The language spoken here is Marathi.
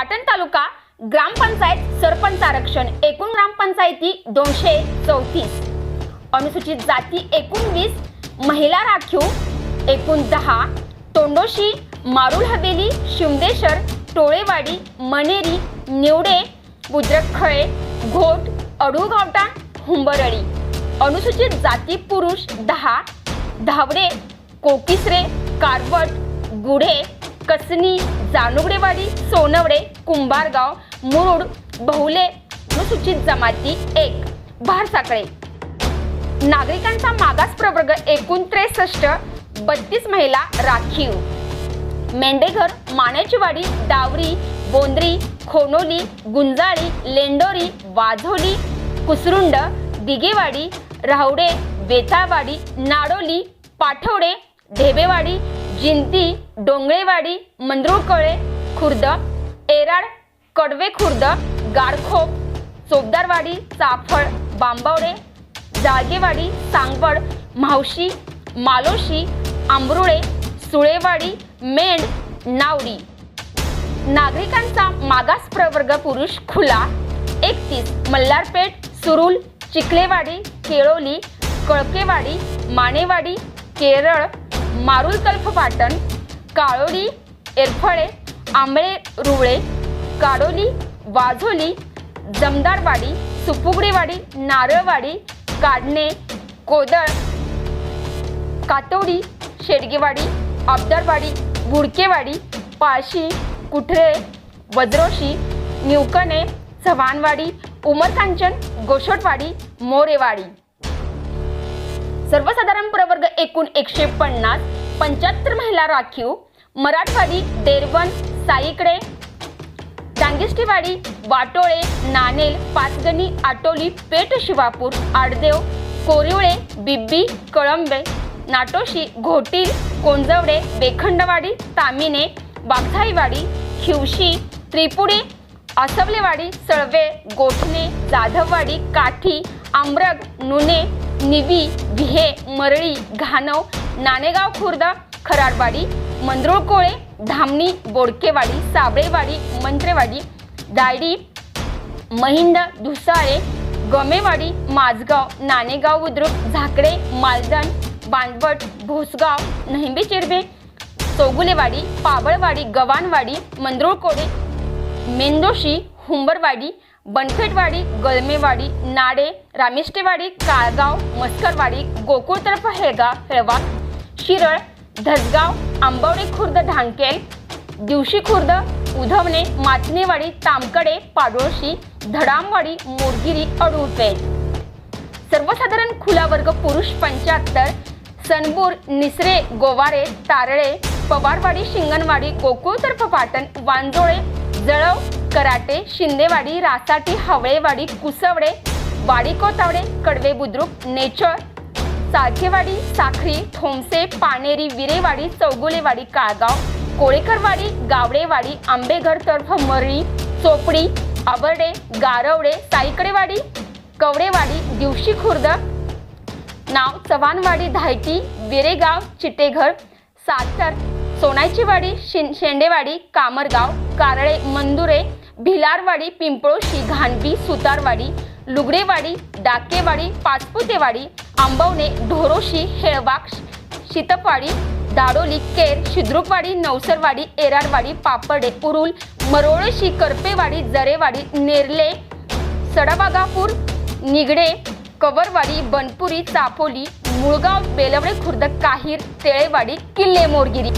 पाटण तालुका ग्रामपंचायत सरपंच आरक्षण एकूण ग्रामपंचायती दोनशे चौतीस. अनुसूचित जाती एकूण वीस महिला राखीव एकूण दहा तोंडोशी मारुल हवेली शिमदेशर टोळेवाडी मनेरी निवडे बुद्रखळे घोट अडूगावटा हुंबरळी. अनुसूचित जाती पुरुष दहा धावडे कोकिसरे कारवट गुढे कसनी जानुगडेवाडी सोनवडे कुंभारगाव मुरुड बहुले अनुसूचित जमाती एक भारसाकळे नागरिकांचा मागास प्रवर्ग एकूण त्रेसष्ट बत्तीस महिला राखीव. मेंढेघर माण्याचीवाडी डावरी बोंद्री खोनोली गुंजाळी लेंडोरी वाझोली कुसरुंड दिगेवाडी राहुडे वेताळवाडी नाडोली पाठवडे ढेबेवाडी जिंती डोंगळेवाडी मंद्रुळकळे खुर्द एराड कडवे खुर्द गारखोप चोपदारवाडी चाफळ बांबवडे जाळगेवाडी सांगवड मावशी मालोशी आंबरुळे सुळेवाडी मेंढ नावडी. नागरिकांचा मागास प्रवर्ग पुरुष खुला एकतीस मल्हारपेठ सुरुल चिखलेवाडी केळोली कळकेवाडी मानेवाडी केरळ मारुल तल्फ पाटण काळोली एरफळे आंबळे रुवळे काडोली वाझोली जमदारवाडी सुपुगडीवाडी नारळवाडी काडणे कोदळ कातोडी शेडगेवाडी आबदारवाडी बुडकेवाडी पाळशी कुठरे वज्रोशी निवकणे चव्हाणवाडी उमरकांचन गोशटवाडी मोरेवाडी. सर्वसाधारण प्रवर्ग एकूण एकशे पन्नास. पंच्याहत्तर महिला राखीव. मराठवाडी देरवन साईकडे. डांगिष्टीवाडी वाटोळे नानेल पाचगणी आटोली पेठ शिवापूर आडदेव कोरिवळे बिब्बी कळंबे नाटोशी घोटील कोंजवडे बेखंडवाडी तामिने वाघाईवाडी खिवशी त्रिपुडी आसवलेवाडी सळवे गोठणे जाधववाडी काठी आंब्रग नुने निवी विहे मरळी घाणव नाणेगाव खुर्द खराडवाडी मंद्रुळकोळे धामणी बोडकेवाडी साबळेवाडी मंत्रेवाडी दायडी महिंद धुसाळे गमेवाडी माझगाव नाणेगाव बुद्रुक झाकडे मालदण बांधवट भोसगाव नहिंबे चिरबे चौगुलेवाडी पाबळवाडी गव्हाणवाडी मंद्रुळकोडे मेंदोशी हुंबरवाडी बनखेटवाडी गळमेवाडी नाडे रामेष्टेवाडी काळगाव मस्करवाडी गोकुळतर्फ हेळगाव हेळवा शिरळ धसगाव आंबवडे खुर्द ढांकेल दिवशी खुर्द उधवणे माचणेवाडी तामकडे पाडोळशी धडामवाडी मोरगिरी अडुळपेठ. सर्वसाधारण खुला वर्ग पुरुष पंच्याहत्तर सनबूर निसरे गोवारे तारळे पवारवाडी शिंगणवाडी गोकुळतर्फ पाटण वांजोळे जळव कराटे शिंदेवाडी रासाटी हवळेवाडी कुसवडे वाडी कोतावडे कडवे बुद्रुक नेचर सारखेवाडी साखरी थोमसे पानेरी विरेवाडी चौगुलेवाडी काळगाव कोळेकरवाडी गावडेवाडी आंबेघर तर्फ मरळी चोपडी आबर्डे गारवडे साईकडेवाडी कवडेवाडी दिवशी खुर्द नाव चव्हाणवाडी धायटी विरेगाव चिटेघर सातर सोनायचीवाडी शिं शेंडेवाडी कामरगाव कारळे मंदुरे भिलारवाडी पिंपळोशी घाणबी सुतारवाडी लुगडेवाडी डाकेवाडी पाचपुतेवाडी आंबवणे ढोरोशी हेळवाक शितपवाडी दाडोली केर शिद्रुपवाडी नवसरवाडी एरारवाडी पापडे उरुल मरोळशी करपेवाडी जरेवाडी नेरले सडाबागापूर निगडे कवरवाडी बनपुरी चापोली मुळगाव बेलवडे खुर्द काहीर तेळेवाडी किल्ले मोरगिरी.